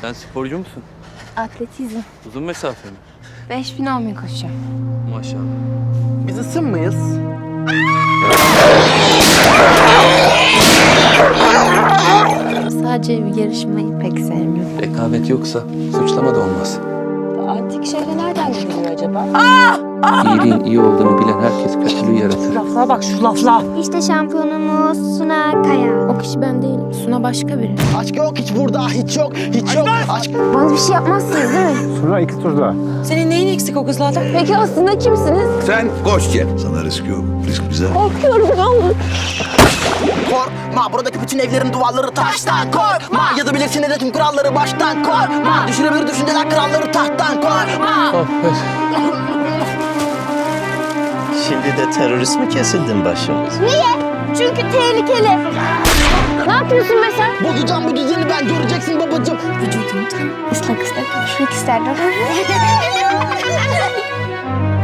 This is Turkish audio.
Sen sporcu musun? Atletizm. Uzun mesafe mi? 5000 olmuyor koşacağım. Maşallah. Biz ısın mıyız? Sadece bir yarışmayı pek sevmiyorum. Rekabet yoksa suçlama da olmaz. Antik şehre nereden geliyor acaba? İyiliğin iyi olduğunu bilen herkes kötülüğü yaratır. Laflara bak şu lafla. İşte şampiyonumuz Suna Kaya. Kişi ben değilim. Suna başka biri. Aşk yok hiç burada, hiç yok, hiç yok. Aşk Bana bir şey yapmazsınız değil mi? Sonra iki turda. Senin neyin eksik o kızlardan? Peki aslında kimsiniz? Sen koş gel. Sana risk yok. Risk bize. korkma. Buradaki bütün evlerin duvarları taştan korkma. Yazabilirsin de tüm kuralları baştan korkma. Düşürebilir düşünceler kralları tahttan korkma. Şimdi de terörist mi kesildin başımız? Çünkü tehlikeli. Ne yapıyorsun be sen? Bozacağım bu düzeni ben göreceksin babacığım. Vücudumu ıslak ıslak görüşmek isterdim.